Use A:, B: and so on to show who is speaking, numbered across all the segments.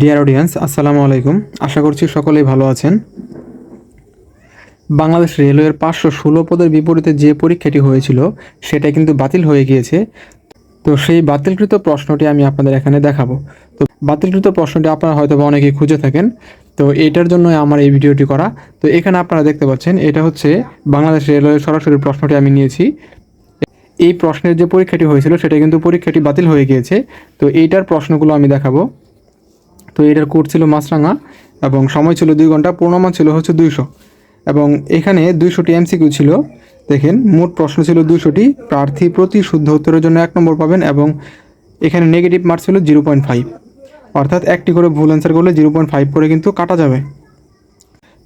A: Dear audience আসসালামু আলাইকুম। আশা করছি সকলেই ভালো আছেন। বাংলাদেশ রেলওয়ের পাঁচশো ষোলো পদের বিপরীতে যে পরীক্ষাটি হয়েছিল, সেটা কিন্তু বাতিল হয়ে গিয়েছে। তো সেই বাতিলকৃত প্রশ্নটি আমি আপনাদের এখানে দেখাবো। তো বাতিলকৃত প্রশ্নটি আপনারা হয়তো বা অনেকেই খুঁজে থাকেন। তো এটার জন্য আমার এই ভিডিওটি করা। তো এখানে আপনারা দেখতে পাচ্ছেন, এটা হচ্ছে বাংলাদেশ রেলওয়ের সরাসরি প্রশ্নটি আমি নিয়েছি। এই প্রশ্নের যে পরীক্ষাটি হয়েছিল, সেটা কিন্তু পরীক্ষাটি বাতিল হয়ে গিয়েছে। তো এইটার প্রশ্নগুলো আমি দেখাবো। তো এটার কোড ছিল মাছরাঙা এবং সময় ছিল দুই ঘণ্টা, পূর্ণমান ছিল হচ্ছে দুইশো। এবং এখানে দুইশোটি এমসিকিউ ছিল। দেখেন, মোট প্রশ্ন ছিল দুইশোটি, প্রার্থী প্রতি শুদ্ধ উত্তরের জন্য এক নম্বর পাবেন এবং এখানে নেগেটিভ মার্ক ছিল জিরো পয়েন্ট ফাইভ। অর্থাৎ একটি করে ভুল অ্যান্সার করলে জিরো পয়েন্ট ফাইভ করে কিন্তু কাটা যাবে।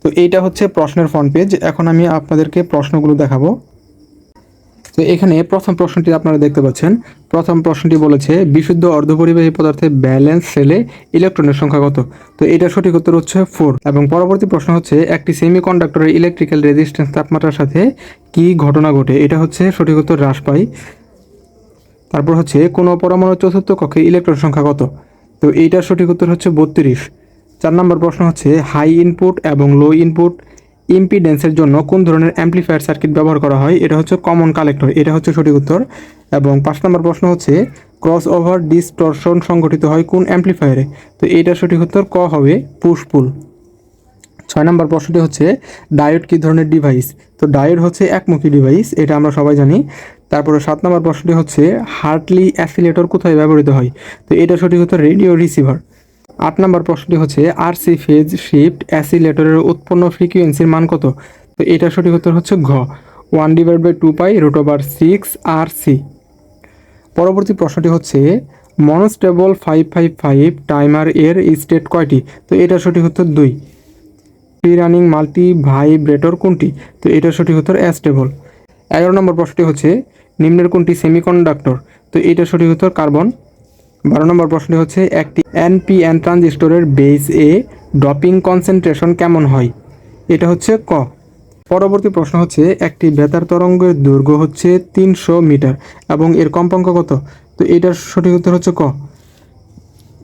A: তো এইটা হচ্ছে প্রশ্নের ফ্রন্ট পেজ এখন আমি আপনাদেরকে প্রশ্নগুলো দেখাবো। তো এখানে প্রথম প্রশ্নটি আপনারা দেখতে পাচ্ছেন। প্রথম প্রশ্নটি বলেছে, বিশুদ্ধ অর্ধপরিবাহী পদার্থে ব্যালেন্স সেলে ইলেকট্রনের সংখ্যা কত? তো এটা সঠিক উত্তর হচ্ছে ফোর এবং পরবর্তী প্রশ্ন হচ্ছে, একটি সেমিকন্ডাক্টরের ইলেকট্রিক্যাল রেজিস্ট্যান্স তাপমাত্রার সাথে কি ঘটনা ঘটে? এটা হচ্ছে সঠিক উত্তর হ্রাস পায়। তারপর হচ্ছে, কোনো পরমাণু চতুর্থ কক্ষে ইলেকট্রন সংখ্যা কত? তো এইটার সঠিক উত্তর হচ্ছে বত্রিশ। চার নম্বর প্রশ্ন হচ্ছে হাই ইনপুট এবং লো ইনপুট ইম্পিডেন্সের জন্য কোন ধরনের অ্যাম্পলিফায়ার সার্কিট ব্যবহার করা হয়, এটা হচ্ছে কমন কালেক্টর এটা হচ্ছে সঠিক উত্তর। এবং পাঁচ নম্বর প্রশ্ন হচ্ছে ক্রস ওভার ডিস্টরশন সংগঠিত হয় কোন অ্যাম্পলিফায়ারে তো এইটার সঠিক উত্তর ক হবে পুশপুল ছয় নম্বর প্রশ্নটি হচ্ছে ডায়োড কী ধরনের ডিভাইস তো ডায়োড হচ্ছে একমুখী ডিভাইস এটা আমরা সবাই জানি। তারপরে সাত নম্বর প্রশ্নটি হচ্ছে হার্টলি অ্যাফিলেটর কোথায় ব্যবহৃত হয়? তো এটা সঠিক উত্তর রেডিও রিসিভার। আট নম্বর প্রশ্নটি হচ্ছে আর সি ফেজ শিফট অ্যাসিলেটরের উৎপন্ন ফ্রিকুয়েন্সির মান কত? তো এটা সঠিক উত্তর হচ্ছে ঘ। One divide by two pi root over six R C পরবর্তী প্রশ্নটি হচ্ছে monostable five five five timer এর স্টেট কয়টি? তো এটা সঠিক উত্তর দুই। ফ্রি রানিং মাল্টি ভাইব্রেটর কোনটি? তো এটা সঠিক উত্তর অ্যাস্টেবল এগারো নম্বর প্রশ্নটি হচ্ছে, নিম্নের কোনটি সেমিকন্ডাক্টর তো এটা সঠিক উত্তর কার্বন বারো নম্বর প্রশ্নটি হচ্ছে, একটি এনপিএন ট্রানজিস্টরের বেস এ ড্রপিং কনসেন্ট্রেশন কেমন হয়? এটা হচ্ছে ক। পরবর্তী প্রশ্ন হচ্ছে, একটি বেতার তরঙ্গের দৈর্ঘ্য হচ্ছে তিনশো মিটার এবং এর কম্পাঙ্ক কত? তো এটার সঠিক উত্তর হচ্ছে ক।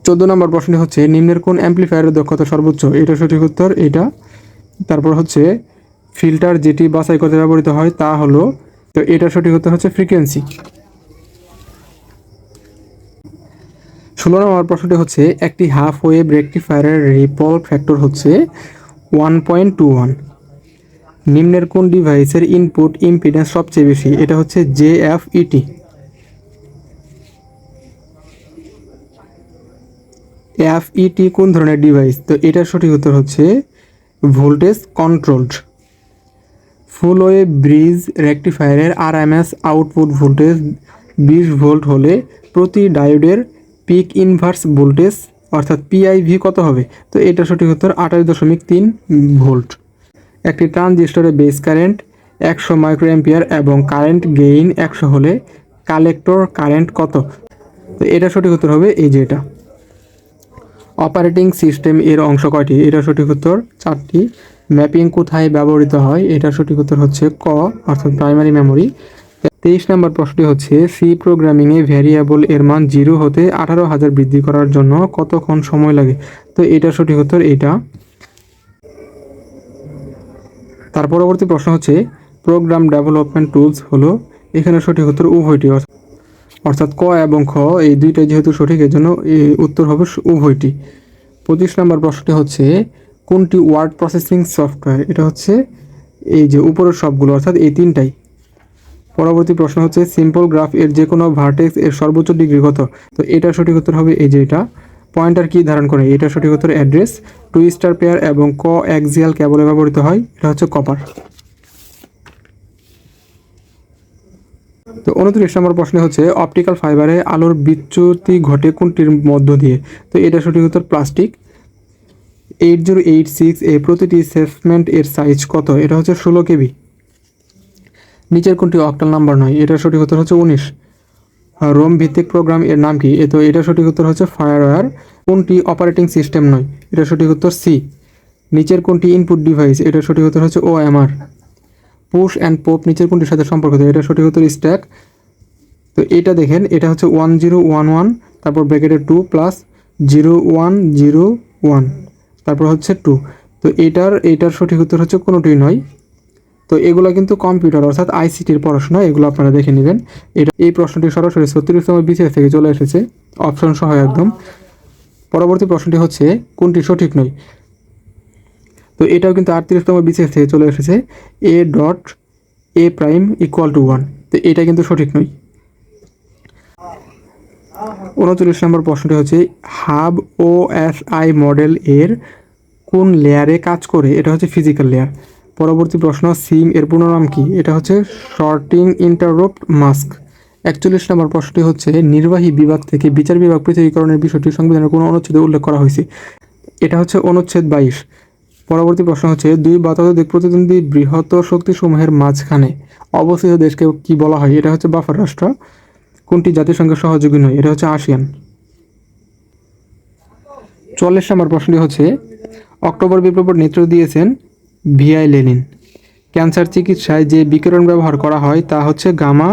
A: চোদ্দ নম্বর প্রশ্নটি হচ্ছে, নিম্নের কোন অ্যাম্পলিফায়ারের দক্ষতা সর্বোচ্চ? এটা সঠিক উত্তর, এটা। তারপর হচ্ছে ফিল্টার যেটি বাছাই করতে ব্যবহৃত হয় তা হলো, তো এটা সঠিক উত্তর হচ্ছে ফ্রিকোয়েন্সি ষোলো নম্বর প্রশ্নটি হচ্ছে, একটি হাফ ওয়েভ রেকটিফায়ারের রিপল ফ্যাক্টর হচ্ছে ওয়ান পয়েন্ট টু ওয়ান। নিম্নের কোন ডিভাইসের ইনপুট ইম্পিডেন্স সবচেয়ে বেশি? এটা হচ্ছে J F E T F E T কোন ধরনের ডিভাইস? তো এটার সঠিক উত্তর হচ্ছে voltage controlled. Full wave bridge রেকটিফায়ারের R M S output voltage বিশ ভোল্ট হলে প্রতি ডায়োডের পিক ইনভার্স ভোল্টেজ, অর্থাৎ পিআইভি কত হবে? তো এটা সঠিক উত্তর আঠাশ দশমিক তিন ভোল্ট। একটি ট্রানজিস্টরে বেস কারেন্ট একশো মাইক্রো অ্যাম্পিয়ার এবং কারেন্ট গেইন একশো হলে কালেক্টর কারেন্ট কত? তো এটা সঠিক উত্তর হবে এই যে এটা। অপারেটিং সিস্টেম এর অংশ কয়টি? এটা সঠিক উত্তর চারটি। ম্যাপিং কোথায় ব্যবহৃত হয়? এটা সঠিক উত্তর হচ্ছে ক, অর্থাৎ প্রাইমারি মেমোরি। তেইশ নম্বর প্রশ্নটি হচ্ছে সি প্রোগ্রামিংয়ে ভ্যারিয়েবল এর মান জিরো হতে আঠারো হাজার বৃদ্ধি করার জন্য কতক্ষণ সময় লাগে? তো এটা সঠিক উত্তর এটা তার পরবর্তী প্রশ্ন হচ্ছে প্রোগ্রাম ডেভেলপমেন্ট টুলস হলো, এখানে সঠিক উত্তর উভয়টি। অর্থাৎ- ক এবং খ, এই দুইটাই যেহেতু সঠিক, এর জন্য উত্তর হবে উভয়টি। পঁচিশ নম্বর প্রশ্নটি হচ্ছে, কোনটি ওয়ার্ড প্রসেসিং সফটওয়্যার এটা হচ্ছে, এই যে উপরের সবগুলো, অর্থাৎ এই তিনটাই। পরবর্তী প্রশ্ন হচ্ছে সিম্পল গ্রাফ এর যে কোনো ভার্টেক্স এর সর্বোচ্চ ডিগ্রি কত? তো এটা সঠিক উত্তর হবে এই যে এটা। পয়েন্টার কি ধারণ করে? এটা সঠিক উত্তর অ্যাড্রেস টু স্টার পেয়ার এবং ক অ্যাক্সিয়াল কেবলে ব্যবহৃত হয়। এটা হচ্ছে কপার তো উনত্রিশ নম্বর প্রশ্নে হচ্ছে অপটিক্যাল ফাইবারে আলোর বিচ্যুতি ঘটে কোনটির মধ্য দিয়ে? তো এটা সঠিক উত্তর plastic eight zero eight six এ প্রতিটি সেফমেন্ট এর সাইজ কত? এটা হচ্ছে ষোলো কেবি। নিচের কোনটি অক্টাল নাম্বার নয়? এটা সঠিক উত্তর হচ্ছে উনিশ। রোম ভিত্তিক প্রোগ্রাম এর নাম কি? তো এটা সঠিক উত্তর হচ্ছে ফায়ারওয়্যার কোনটি অপারেটিং সিস্টেম নয়? এটা সঠিক উত্তর সি নিচের কোনটি ইনপুট ডিভাইস? এটা সঠিক উত্তর হচ্ছে ও M R push and pop নিচের কোনটির সাথে সম্পর্কিত? এটা সঠিক উত্তর স্ট্যাক। তো এটা দেখেন, এটা হচ্ছে ওয়ান জিরো ওয়ান ওয়ান তারপর ব্র্যাকেটের two plus zero one zero one তারপর হচ্ছে টু তো এটার এটার সঠিক উত্তর হচ্ছে কোনোটি নয়। তো এগুলো কিন্তু কম্পিউটার অর্থাৎ আইসিটির পড়াশোনা, এগুলো আপনারা দেখে নেবেন। এটা এই প্রশ্নটি সরাসরি ছত্রিশতম বিসিএস থেকে চলে এসেছে অপশন সহ একদম। পরবর্তী প্রশ্নটি হচ্ছে, কোনটি সঠিক নয়? তো এটাও কিন্তু আটত্রিশতম বিসিএস থেকে চলে এসেছে A dot A prime equal to one তো এটা কিন্তু সঠিক নয়। উনচল্লিশ নম্বর প্রশ্নটি হচ্ছে, হাব ও এস আই মডেল এর কোন লেয়ারে কাজ করে? এটা হচ্ছে ফিজিক্যাল লেয়ার পরবর্তী প্রশ্ন, সিম এর পুরো নাম কি? এটা হচ্ছে শর্টিং ইন্টারপ্ট মাস্ক। একচল্লিশ নম্বর প্রশ্নটি হচ্ছে, নির্বাহী বিভাগ থেকে বিচার বিভাগ পৃথকীকরণের বিষয়টি সংবিধানের কোনো অনুচ্ছেদে উল্লেখ করা হয়েছে? এটা হচ্ছে অনুচ্ছেদ বাইশ। পরবর্তী প্রশ্ন হচ্ছে, দুই বা ততোধিক প্রতিদ্বন্দ্বী বৃহৎ শক্তিসমূহের মাঝখানে অবস্থিত দেশকে কি বলা হয়? এটা হচ্ছে বাফার রাষ্ট্র। কোনটি জাতিসংঘের সহযোগী নয়? এটা হচ্ছে আসিয়ান। চল্লিশ নম্বর প্রশ্নটি হচ্ছে, অক্টোবর বিপ্লবের নেতৃত্ব দিয়েছেন ভিআই লেনিন। ক্যান্সার চিকিৎসায় যে বিকিরণ ব্যবহার করা হয় তা হচ্ছে গামা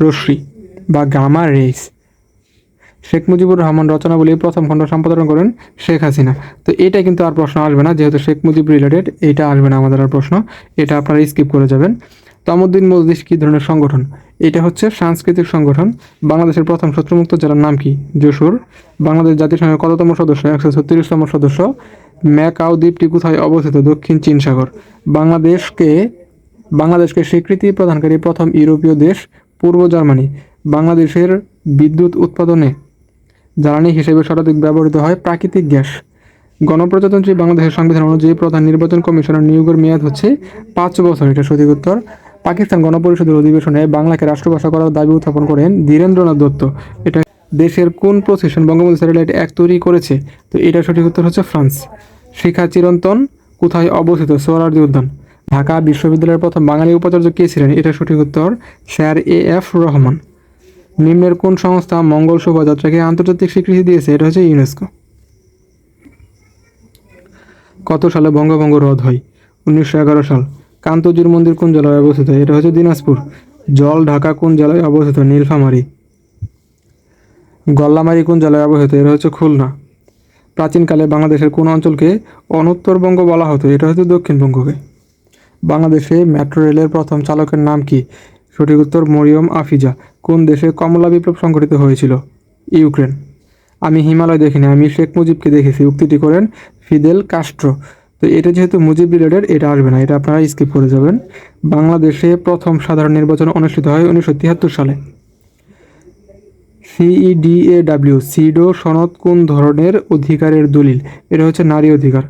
A: রশ্মি বা গামা রেস। শেখ মুজিবুর রহমান রচনাবলী প্রথম খণ্ড সম্পাদন করেন শেখ হাসিনা। তো এটা কিন্তু আর প্রশ্ন আসবে না, যেহেতু শেখ মুজিব রিলেটেড এটা আসবে না আমাদের আর প্রশ্ন। এটা আপনারা স্কিপ করে যাবেন। তমুদ্দিন মজলিস কী ধরনের সংগঠন? এটা হচ্ছে সাংস্কৃতিক সংগঠন, বাংলাদেশের প্রথম শত্রুমুক্ত জেলার নাম কি? যশোর। বাংলাদেশ জাতিসংঘের কততম সদস্য? একশো ছত্রিশতম সদস্য। ম্যাকাও দ্বীপটি কোথায় অবস্থিত? দক্ষিণ চীন সাগর। বাংলাদেশকে বাংলাদেশকে স্বীকৃতি প্রদানকারী প্রথম ইউরোপীয় দেশ পূর্ব জার্মানি। বাংলাদেশের বিদ্যুৎ উৎপাদনে জ্বালানি হিসেবে সর্বাধিক ব্যবহৃত হয় প্রাকৃতিক গ্যাস। গণপ্রজাতন্ত্রী বাংলাদেশের সংবিধান অনুযায়ী প্রধান নির্বাচন কমিশনের নিয়োগের মেয়াদ হচ্ছে পাঁচ বছর, এটা সঠিক উত্তর। পাকিস্তান গণপরিষদের অধিবেশনে বাংলাকে রাষ্ট্রভাষা করার দাবি উত্থাপন করেন ধীরেন্দ্রনাথ দত্ত। এটা দেশের কোন প্রসেশন বঙ্গবন্ধু স্যাটেলাইট এক তৈরি করেছে? তো এটা সঠিক উত্তর হচ্ছে ফ্রান্স। শিখা চিরন্তন, কোথায় অবস্থিত সোহরাওয়ার্দী উদ্যান ঢাকা বিশ্ববিদ্যালয়ের প্রথম বাঙালি উপাচার্য কে ছিলেন? এটা সঠিক উত্তর, স্যার এ এফ রহমান। নিম্নের কোন সংস্থা মঙ্গল শোভাযাত্রাকে আন্তর্জাতিক স্বীকৃতি দিয়েছে? এটা হচ্ছে ইউনেস্কো। কত সালে বঙ্গভঙ্গ রদ হয়? উনিশশো এগারো সাল। কান্তজির মন্দির কোন জেলায় অবস্থিত? এটা হচ্ছে দিনাজপুর। জল ঢাকা কোন জেলায় অবস্থিত? নীলফামারী। গল্লামারি কোন জেলায় অবস্থিত? এটা হচ্ছে খুলনা। প্রাচীনকালে বাংলাদেশের কোন অঞ্চলকে অনুত্তরবঙ্গ বলা হতো? এটা হচ্ছে দক্ষিণবঙ্গকে বাংলাদেশে মেট্রো রেলের প্রথম চালকের নাম কি? সঠিক উত্তর মরিয়ম আফিজা। কোন দেশে কমলা বিপ্লব সংঘটিত হয়েছিল? ইউক্রেন। আমি হিমালয় দেখিনি, আমি শেখ মুজিবকে দেখেছি। উক্তিটি করেন ফিদেল কাস্ট্রো। তো এটা যেহেতু মুজিব রিলেটেড, এটা আসবে না, এটা আপনারা স্কিপ করে যাবেন। বাংলাদেশে প্রথম সাধারণ নির্বাচন অনুষ্ঠিত হয় উনিশশো তিয়াত্তর সালে। সিইডিএডাব্লিউ, সিডো সনদ কোন ধরনের অধিকারের দলিল? এটা হচ্ছে নারী অধিকার।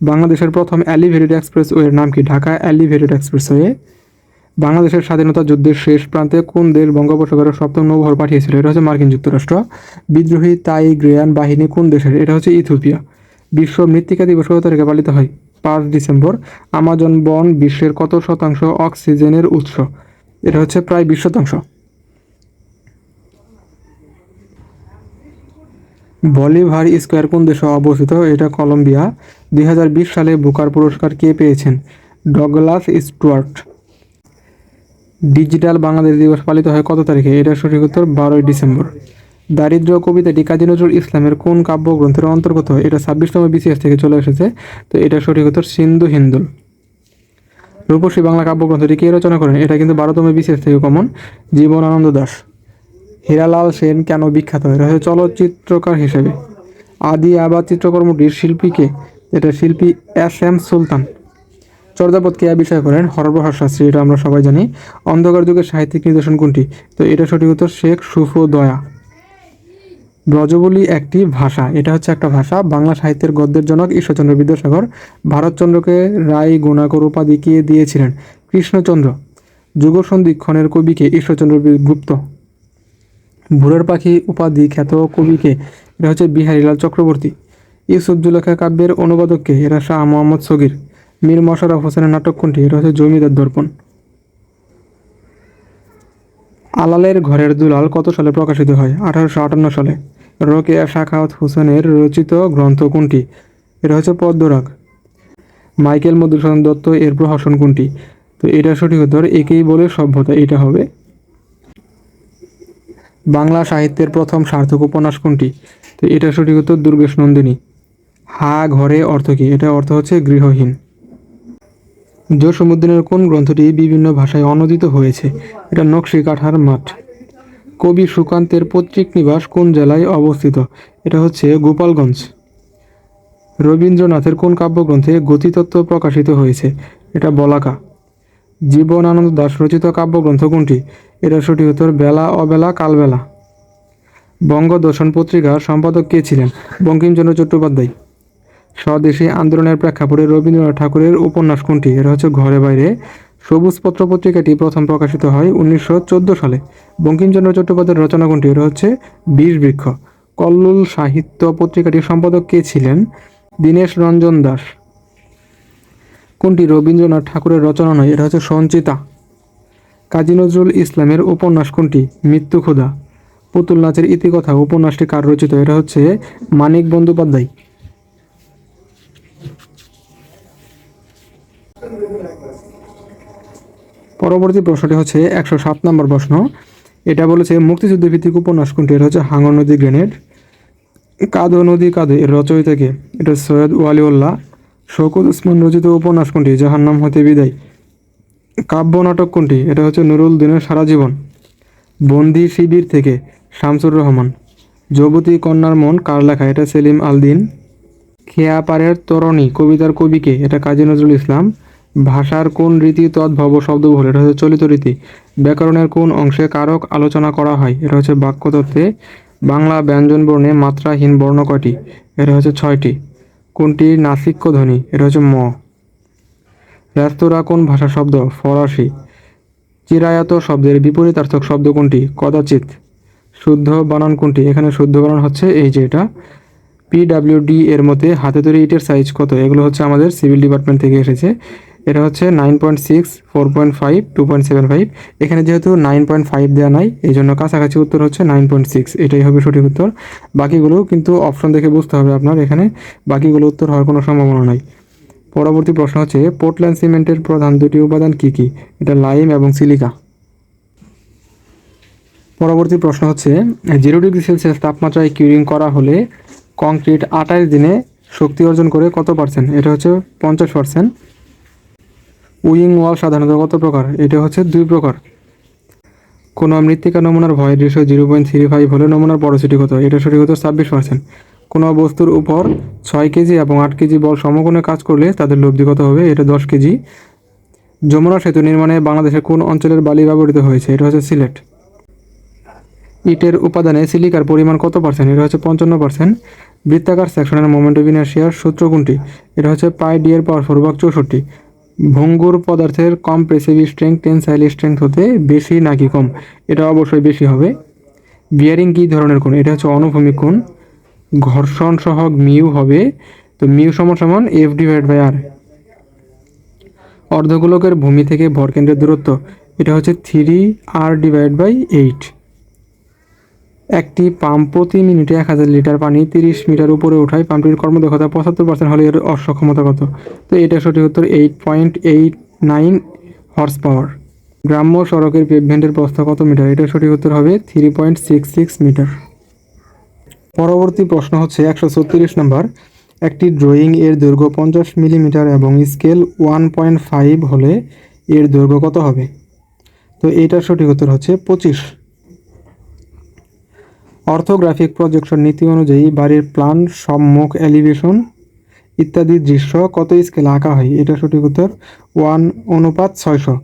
A: বাংলাদেশের প্রথম এলিভেটেড এক্সপ্রেসওয়ের নাম কি? Dhaka elevated expressway. বাংলাদেশের স্বাধীনতা যুদ্ধের শেষ প্রান্তে কোন দেশ বঙ্গোপসাগরের সপ্তম নৌবহর পাঠিয়েছিল? এটা হচ্ছে মার্কিন যুক্তরাষ্ট্র। বিদ্রোহী তাই গ্রেয়ান বাহিনী কোন দেশের? এটা হচ্ছে ইথিওপিয়া। বিশ্ব মৃত্তিকা দিবস কত তারিখে পালিত হয়? পাঁচ ডিসেম্বর। আমাজন বন বিশ্বের কত শতাংশ অক্সিজেনের উৎস? এটা হচ্ছে প্রায় বিশ শতাংশ। বলিভার স্কোয়ার কোন দেশে অবস্থিত? এটা কলম্বিয়া। দুই হাজার বিশ সালে বুকার পুরস্কার কে পেয়েছেন? Douglas Stewart. ডিজিটাল বাংলাদেশ দিবস পালিত হয় কত তারিখে? এটা সঠিক উত্তর, বারোই ডিসেম্বর। দারিদ্র কবিতাটি কাজী নজরুল ইসলামের কোন কাব্যগ্রন্থের অন্তর্গত? এটা ছাব্বিশতম বিসিএস থেকে চলে এসেছে, তো এটা সঠিক উত্তর, সিন্ধু হিন্দুল। রূপসী বাংলা কাব্যগ্রন্থটি কে রচনা করেন? এটা কিন্তু বারোতম বিসিএস থেকে কমন জীবনানন্দ দাস। হীরালাল সেন কেন বিখ্যাত? হচ্ছে চলচ্চিত্রকার হিসেবে। আদি আবাদ চিত্রকর্মটির শিল্পীকে এটা শিল্পী এস এম সুলতান। চর্যাপদ কে বিষয় করেন? হরপ্রহার শাস্ত্রী, এটা আমরা সবাই জানি। অন্ধকার যুগের সাহিত্যিক নিদর্শন কোনটি? তো এটা সঠিক উত্তর শেখ সুফো দয়া। ব্রজবলি একটি ভাষা। এটা হচ্ছে একটা ভাষা। বাংলা সাহিত্যের গদ্যের জনক ঈশ্বরচন্দ্র বিদ্যাসাগর ভারতচন্দ্রকে রায় গুণাকর উপাধি কে দিয়েছিলেন? কৃষ্ণচন্দ্র। যুগসন্ধিক্ষণের কবিকে ঈশ্বরচন্দ্র গুপ্ত। ভোরের পাখি উপাধি খ্যাত কবিকে, এটা হচ্ছে বিহারীলাল চক্রবর্তী। ইউসুফ কাব্যের অনুবাদককে এরা শাহ মোহাম্মদ সগির। মীর মশারফ হোসেনের নাটক কোনটি এটা হচ্ছে জমিদার দর্পণ। আলালের ঘরের দুলাল কত সালে প্রকাশিত হয়? আঠারোশো আটান্ন সালে। রোকেয়া শাখাওয়াত হোসেনের রচিত গ্রন্থ কোনটি এটা হচ্ছে পদ্মরাগ। মাইকেল মধুসূদন দত্ত এর প্রহসন কোনটি তো এটা সঠিক উত্তর, একেই বলে সভ্যতা, এটা হবে বাংলা সাহিত্যের প্রথম সার্থক উপন্যাস কোনটি? তো এটা সঠিক উত্তর দুর্গেশ নন্দিনী। হা ঘরে অর্থ কী? এটা অর্থ হচ্ছে গৃহহীন। জসীমউদ্দিনের কোন গ্রন্থটি বিভিন্ন ভাষায় অনূদিত হয়েছে? এটা নকশি কাঠার মাঠ। কবি সুকান্তের পৈতৃক নিবাস কোন জেলায় অবস্থিত? এটা হচ্ছে গোপালগঞ্জ। রবীন্দ্রনাথের কোন কাব্যগ্রন্থে গতিতত্ত্ব প্রকাশিত হয়েছে? এটা বলাকা। জীবনানন্দ দাশ রচিত কাব্যগ্রন্থ কোনটি? এটা সঠিক উত্তর, বেলা, অবেলা, কালবেলা। বঙ্গদর্শন পত্রিকার সম্পাদক কে ছিলেন? বঙ্কিমচন্দ্র চট্টোপাধ্যায়। স্বদেশী আন্দোলনের প্রেক্ষাপটে রবীন্দ্রনাথ ঠাকুরের উপন্যাস কোনটি? এটা হচ্ছে ঘরে বাইরে। সবুজ পত্র পত্রিকাটি প্রথম প্রকাশিত হয় উনিশশো চোদ্দ সালে। বঙ্কিমচন্দ্র চট্টোপাধ্যায়ের রচনা কোনটি? এটা হচ্ছে বীর বৃক্ষ। কল্লোল সাহিত্য পত্রিকাটির সম্পাদক কে ছিলেন? দীনেশ রঞ্জন দাস। কোনটি রবীন্দ্রনাথ ঠাকুরের রচনা নয়, এটা হচ্ছে সঞ্চিতা। কাজী নজরুল ইসলামের উপন্যাস কোনটি? মৃত্যু ক্ষুধা পুতুল নাচের ইতিকথা, উপন্যাসটি কার রচিত? এটা হচ্ছে মানিক বন্দ্যোপাধ্যায়। পরবর্তী প্রশ্নটি হচ্ছে একশো সাত নম্বর প্রশ্ন। এটা বলেছে, মুক্তিযুদ্ধ ভিত্তিক উপন্যাস কোনটি? এটা হচ্ছে হাঙ্গর নদী গ্রেনেড। কাদো নদী কাদো এর রচয়িতাকে? এটা সৈয়দ ওয়ালিউল্লাহ শৌকত উসমান রচিত উপন্যাস কোনটি? যাহার নাম হতে বিদায়। কাব্য নাটক কোনটি? এটা হচ্ছে নুরুল দিনের সারা জীবন। বন্দি শিবির থেকে শামসুর রহমান। যুবতী কন্যার মন কার লেখা? এটা সেলিম আলদিন খেয়াপাড়ের তরণী, কবিতার কবিকে। এটা কাজী নজরুল ইসলাম। ভাষার কোন রীতি তদ্ভব শব্দ শব্দবহুল? এটা হচ্ছে চলিত রীতি। ব্যাকরণের কোন অংশে কারক আলোচনা করা হয়? এটা হচ্ছে বাক্যতত্ত্বে বাংলা ব্যঞ্জন বর্ণে মাত্রাহীন বর্ণ কয়টি? এটা হচ্ছে ছয়টি। কোনটি নাসিক্য ধ্বনি? এটা হচ্ছে ম। রেস্তোরাঁ কোন ভাষা শব্দ? ফরাসি। চিরায়ত শব্দের বিপরীতার্থক শব্দ কোনটি? কদাচিৎ। শুদ্ধ বানান কোনটি? এখানে শুদ্ধ বানান হচ্ছে এই যে এটা। পিডাব্লিউডি এর মধ্যে হাতে তৈরি ইটের সাইজ কত? এগুলো হচ্ছে আমাদের সিভিল ডিপার্টমেন্ট থেকে এসেছে। এটা হচ্ছে nine point six four point five two point seven five এখানে যেহেতু নাইন পয়েন্ট ফাইভ দেওয়া নাই, এই জন্য কাছাকাছি উত্তর হচ্ছে নাইন পয়েন্ট সিক্স এটাই হবে সঠিক উত্তর। বাকিগুলো কিন্তু অপশন দেখে বুঝতে হবে আপনার এখানে। বাকিগুলো উত্তর হওয়ার কোনো সম্ভাবনা নাই। পরবর্তী প্রশ্ন হচ্ছে পোর্টল্যান্ড সিমেন্টের প্রধান দুটি উপাদান কি কি? এটা লাইম এবং সিলিকা পরবর্তী প্রশ্ন হচ্ছে জিরো ডিগ্রি সেলসিয়াস তাপমাত্রায় কিউরিং করা হলে কংক্রিট আটাইশ দিনে শক্তি অর্জন করে কত পার্সেন্ট এটা হচ্ছে পঞ্চাশ পার্সেন্ট উইং ওয়াল সাধারণত কত প্রকার? এটা হচ্ছে দুই প্রকার। কোনো মৃত্তিকা নমুনার ভয়ের ratio zero point three five হলে নমুনার বড় পরসিটি কত এটা সঠিক হতো ছাব্বিশ পার্সেন্ট কোনো বস্তুর উপর ছয় কেজি এবং আট কেজি বল সমকোণে কাজ করলে তাদের লব্ধি কত হবে, এটা দশ কেজি। যমুনা সেতু নির্মাণে বাংলাদেশের কোন অঞ্চলের বালি ব্যবহৃত হয়েছে? এটা হচ্ছে সিলেট। ইটের উপাদানে সিলিকার পরিমাণ কত পার্সেন্ট এটা হচ্ছে পঞ্চান্ন পার্সেন্ট বৃত্তাকার সেকশনের মোমেন্ট অফ ইনার্শিয়ার সূত্র কোনটি? এটা হচ্ছে পাই ডি এর পাওয়ার ফোর ভাগ চৌষট্টি। ভঙ্গুর পদার্থের কম্প্রেসিভ স্ট্রেংথ, টেনসাইল স্ট্রেংথ হতে বেশি নাকি কম? এটা অবশ্যই বেশি হবে। বিয়ারিং কী ধরনের কোণ? এটা হচ্ছে অনুভূমিক কোণ। ঘর্ষণ সহগ মিউ হবে। তো মিউ সমান সমান এফ ডিভাইড বাই আর অর্ধগোলকের ভূমি থেকে ভরকেন্দ্রের দূরত্ব। এটা হচ্ছে three R divide by eight একটি পাম্প প্রতি মিনিটে এক হাজার লিটার পানি তিরিশ মিটার উপরে ওঠায় পাম্পটির কর্মদক্ষতা পঁচাত্তর পার্সেন্ট হলে এর অসক্ষমতা কত? তো এটা সঠিক উত্তর eight point eight nine horse power গ্রাম্য সড়কের পেভমেন্টের প্রস্থ কত মিটার? এটা সঠিক উত্তর হবে three point six six metre পরবর্তী প্রশ্ন হচ্ছে একশো ছত্রিশ নম্বর। একটি ড্রয়িং এর দৈর্ঘ্য পঞ্চাশ মিলিমিটার এবং স্কেল ওয়ান পয়েন্ট ফাইভ হলে এর দৈর্ঘ্য কত হবে? তো এটার সঠিক উত্তর হচ্ছে পঁচিশ। অর্থোগ্রাফিক প্রজেকশন নীতি অনুযায়ী বাড়ির প্ল্যান সম্মুখ এলিভেশন ইত্যাদি দৃশ্য কত স্কেলে আঁকা হয়? এটা সঠিক উত্তর ওয়ান অনুপাত ছয়শো।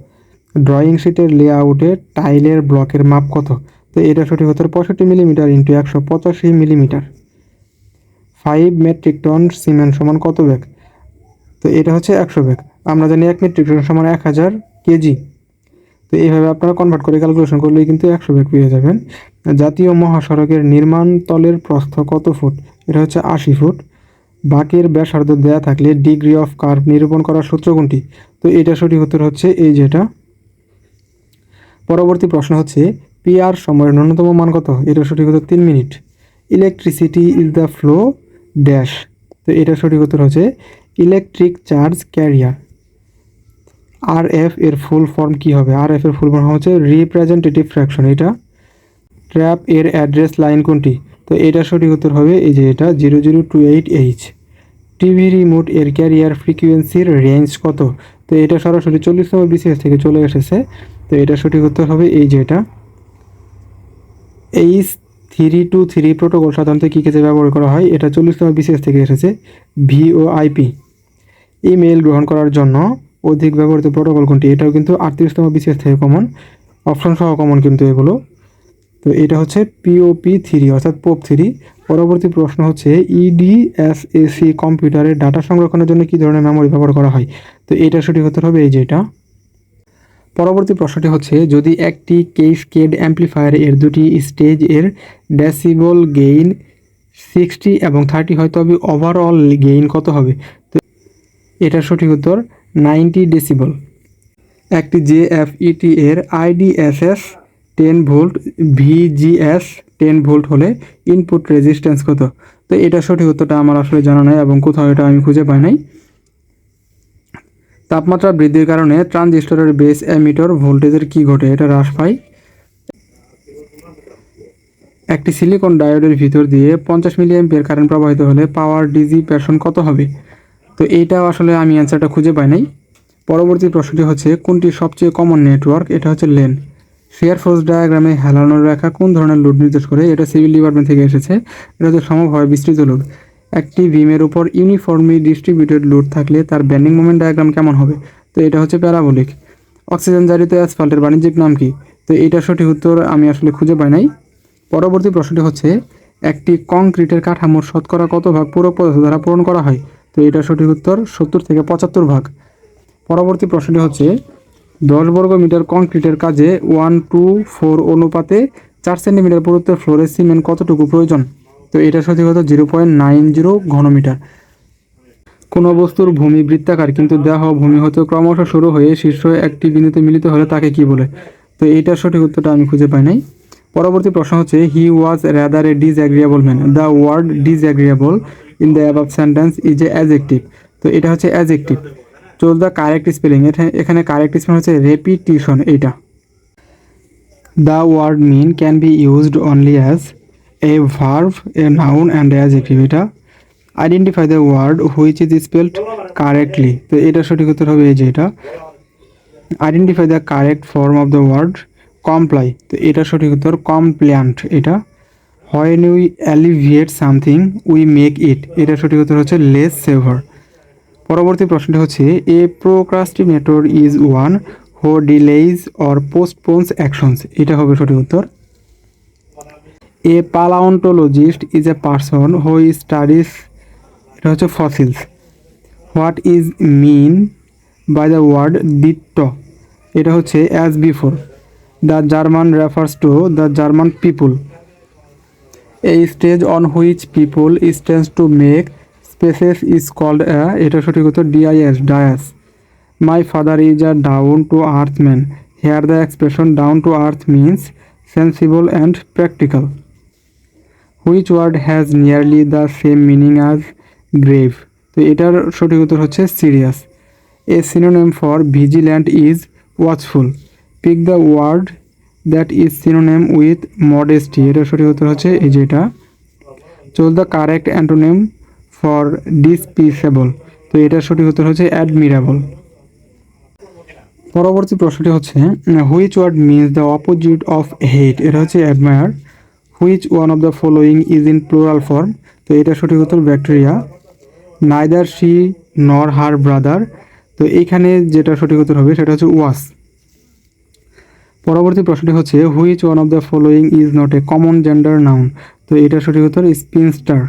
A: ড্রয়িং শিটের লেআউটে টাইলের ব্লকের মাপ কত? তো এটা সঠিক উত্তর পঁয়ষট্টি মিলিমিটার ইন্টু একশো পঁচাশি millimetre five metric ton cement সমান কত ব্যাগ তো এটা হচ্ছে একশো ব্যাগ আমরা জানি এক মেট্রিক টন সমান এক হাজার কেজি। তো এইভাবে আপনারা কনভার্ট করে ক্যালকুলেশন করলেই কিন্তু একশো ব্যাগ পেয়ে যাবেন। জাতীয় মহাসড়কের নির্মাণ তলের প্রস্থ কত ফুট? এটা হচ্ছে আশি ফুট। বাকের ব্যাসার্ধ দেয়া থাকলে ডিগ্রি অফ কার্ভ নিরূপণ করার সূত্র কোনটি? তো এটা সঠিক উত্তর হচ্ছে এই যেটা পরবর্তী প্রশ্ন হচ্ছে পিআর সময়ের ন্যূনতম মান কত? এটা সঠিক উত্তর তিন minute. Electricity is the flow dash. তো এটা সঠিক উত্তর হচ্ছে electric charge carrier. R F এর ফুল ফর্ম কি হবে? আর এফ এর ফুল ফর্ম হচ্ছে রিপ্রেজেন্টেটিভ ফ্র্যাকশন। এটা ট্র্যাপ এর অ্যাড্রেস লাইন কোনটি? তো এটা সঠিক উত্তর হবে এই যে এটা zero zero two eight H. TV remote এর ক্যারিয়ার ফ্রিকুয়েন্সির রেঞ্জ কত? তো এটা সরাসরি চল্লিশতম বিসিএস থেকে চলে এসেছে। তো এটা সঠিক উত্তর হবে এই যে এটা। H three two three protocol সাধারণত কী কাজে ব্যবহার করা হয়? এটা চল্লিশ চল্লিশতম বিসিএস থেকে এসেছে। ভিওআইপি। ইমেল গ্রহণ করার জন্য অধিক ব্যবহৃত প্রোটোকল কোনটি? এটাও কিন্তু আটত্রিশতম বিসিএস থেকে কমন অপশন সহ কমন কিন্তু এগুলো। তো এটা হচ্ছে পিওপি থ্রি অর্থাৎ পোপ থ্রি পরবর্তী প্রশ্ন হচ্ছে E ইডিএসএসি কম্পিউটারে ডাটা সংরক্ষণের জন্য কী ধরনের মেমরি ব্যবহার করা হয়? তো এটা সঠিক উত্তর হবে এই যে এটা। পরবর্তী প্রশ্নটি হচ্ছে, যদি একটি কেসকেড অ্যাম্প্লিফায়ার এর দুটি স্টেজের ডেসিবল গেইন সিক্সটি এবং থার্টি হয়, তবে ওভারঅল গেইন কত হবে? তো এটার সঠিক উত্তর নাইনটি ডেসিবল একটি জে এফ ইটি এর IDSS ten volt VGS ten volt হলে ইনপুট রেজিস্ট্যান্স কত? তো এটা সঠিক উত্তরটা আমার আসলে জানা নাই এবং কোথাও এটা আমি খুঁজে পাই নাই। তাপমাত্রা বৃদ্ধির কারণে ট্রানজিস্টরের বেস এমিটর ভোল্টেজের কি ঘটে এটা হ্রাস পায়? একটি সিলিকন ডায়োডের ভিতর দিয়ে পঞ্চাশ মিলিয়াম্পিয়ার কারেন্ট প্রবাহিত হলে পাওয়ার ডিজিপেশন কত হবে? তো এইটাও আসলে আমি অ্যান্সারটা খুঁজে পাই নাই। পরবর্তী প্রশ্নটি হচ্ছে, কোনটি সবচেয়ে কমন নেটওয়ার্ক এটা হচ্ছে লেন। শেয়ার ফোর্স ডায়াগ্রামে হেলানোর রেখা কোন ধরনের লোড নির্দেশ করে? এটা সিভিল ডিপার্টমেন্ট থেকে এসেছে। এটা হচ্ছে সমভাবে বিস্তৃত লোড একটি বিমের উপর ইউনিফর্মলি ডিস্ট্রিবিউটেড লোড থাকলে তার ব্যান্ডিং মোমেন্ট ডায়াগ্রাম কেমন হবে? তো এটা হচ্ছে প্যারাবোলিক। অক্সিজেন জারিত অ্যাসফাল্টের বাণিজ্যিক নাম কি? তো এটা সঠিক উত্তর আমি আসলে খুঁজে পাই নাই। পরবর্তী প্রশ্নটি হচ্ছে, একটি কংক্রিটের কাঠামোর শতকরা কত ভাগ পূরক পদার্থ দ্বারা পূরণ করা হয়? তো এটা সঠিক উত্তর সত্তর থেকে পঁচাত্তর ভাগ। পরবর্তী প্রশ্নটি হচ্ছে দশ বর্গ মিটার কংক্রিটের কাজে ওয়ান, টু, ফোর অনুপাতে চার সেন্টিমিটার পুরুত্বের ফ্লোরের সিমেন্ট কতটুকু প্রয়োজন? তো এটা সঠিক হতো জিরো পয়েন্ট নাইন জিরো ঘনমিটার। কোনো বস্তুর ভূমি বৃত্তাকার কিন্তু দেহ ভূমি হতে ক্রমশ শুরু হয়ে শীর্ষ একটি বিন্দুতে মিলিত হলে তাকে কি বলে? তো এইটার সঠিক উত্তরটা আমি খুঁজে পাই নাই। পরবর্তী প্রশ্ন হচ্ছে, he was rather a disagreeable man? The word disagreeable in the above sentence is a adjective. তো এটা হচ্ছে adjective. Choose the correct spelling এখানে কারেক্ট স্পেলিং হচ্ছে রেপিটিশন এইটা the word mean can be used only as a verb a noun and as adjective এটা। Identify the word which is spelled correctly তো এটা সঠিক উত্তর হবে এই যে এটা। Identify the correct form of the word comply তো এটা সঠিক উত্তর কমপ্ল্যান্ট এটা। When we alleviate something we make it এটা সঠিক উত্তর হচ্ছে লেস সেভার পরবর্তী প্রশ্নটি হচ্ছে এ প্রোক্রাস্টিনেটর ইজ ওয়ান হো ডিলেইজ অর পোস্টপোনস অ্যাকশনস এটা হবে সঠিক উত্তর। A paleontologist is a person who studies এটা হচ্ছে fossils what is mean by the word ditto এটা হচ্ছে as before the German refers to the German people এই stage on which people stands to make speeches is called এটা সঠিক উত্তর D I S dais my father is a down to earth man here the expression down to earth means sensible and practical which word has nearly the same meaning as grave তো এটার সঠিক উত্তর হচ্ছে serious a synonym for vigilant is watchful pick the word that is synonym with modesty এটার সঠিক উত্তর হচ্ছে এই যে এটা। Choose the correct antonym for despicable তো এটার সঠিক উত্তর হচ্ছে অ্যাডমিরেবল পরবর্তী প্রশ্নটি হচ্ছে which word means the opposite of hate এটা হচ্ছে admire which one of the following is in plural form তো এটা সঠিক উত্তর ব্যাকটেরিয়া। নাইদার শি নর হার ব্রাদার তো এইখানে যেটা সঠিক উত্তর হবে সেটা হচ্ছে ওয়াস পরবর্তী প্রশ্নটি হচ্ছে which one of the following is not a common gender noun তো এটা সঠিক উত্তর spinster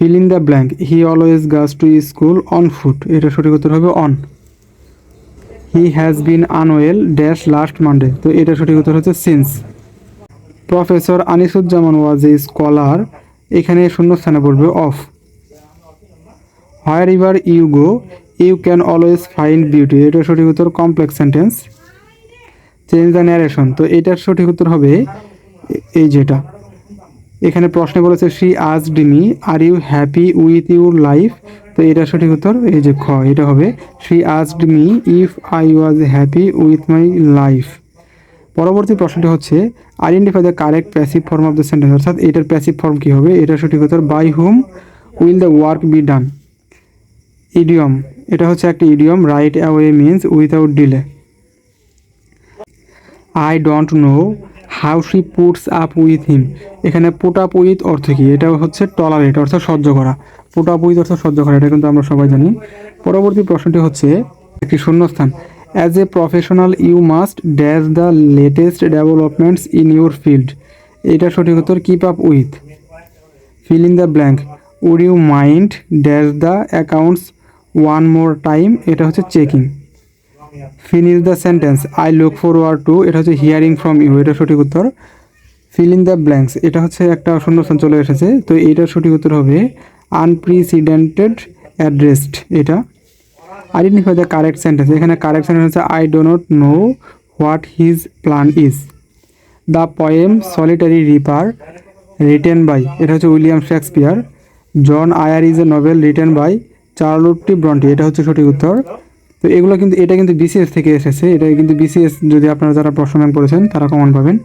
A: fill in the blank he always goes to school on foot এটা সঠিক উত্তর হবে on he has been unwell dash last Monday তো এটা সঠিক উত্তর হচ্ছে since professor Anisuzzaman was a scholar এখানে শূন্যস্থানে পড়বে of wherever you go you can always find beauty এটা সঠিক উত্তর complex sentence change the narration তো এটার সঠিক উত্তর হবে এই যেটা। এখানে প্রশ্নে বলেছে, শি আজ me, are you happy with your life? তো এটা সঠিক উত্তর, এই যে খ, এটা হবে, শি আজ me if I was happy with my life. পরবর্তী প্রশ্নটি হচ্ছে, identify the correct passive form of the sentence. অর্থাৎ এটার প্যাসিভ ফর্ম কী হবে? এটা সঠিক উত্তর, by whom will the work be done? Idiom, এটা হচ্ছে একটা idiom, right away means without delay. I don't know how she puts up with him এখানে পুট আপ উইথ অর্থ কী? এটা হচ্ছে টলারেট অর্থাৎ সহ্য করা। পুট আপ উইথ অর্থ সহ্য করা, এটা কিন্তু আমরা সবাই জানি। পরবর্তী প্রশ্নটি হচ্ছে, একটি শূন্যস্থান। As a professional you must dash the latest developments in your field এটা সঠিক উত্তর keep up with fill in the blank would you mind dash the accounts one more time এটা হচ্ছে checking finish the sentence I look for forward to এটা হচ্ছে hearing from you এটা সঠিক উত্তর। ফিল ইন দ্য ব্ল্যাঙ্কস এটা হচ্ছে একটা শূন্যস্থান চলে এসেছে। তো এইটার সঠিক উত্তর হবে আনপ্রিসিডেন্টেড অ্যাড্রেসড এটা। আইডেন্টিফাই দ্য কারেক্ট সেন্টেন্স এখানে কারেক্ট সেন্টেন্স হচ্ছে I do not know what his plan is the poem solitary reaper written by এটা হচ্ছে William Shakespeare. Jane Eyre is a novel written by Charlotte Bronte এটা হচ্ছে সঠিক উত্তর। তো এগুলো কিন্তু, এটা কিন্তু বিসিএস থেকে এসেছে। এটা কিন্তু বিসিএস যদি আপনারা যারা প্রশ্ন করেছেন, তারা কমন পাবেন।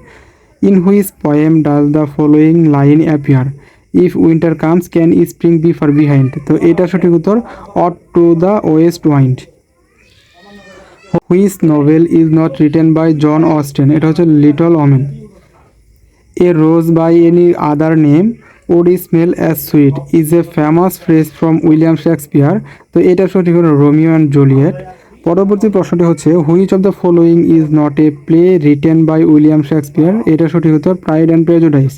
A: In which poem does the following line appear if winter comes can spring be far behind তো এটা সঠিক উত্তর ode to the west wind which novel is not written by Jane Austen এটা হচ্ছে Little Women a rose by any other name would smell as sweet is a famous phrase from William Shakespeare. তো এটা সঠিক হলো Romeo and Juliet. পরবর্তী প্রশ্নটি হচ্ছে, which of the following is not a play written by William Shakespeare? এটা সঠিক উত্তর, প্রাইড অ্যান্ড প্রেজুডাইস।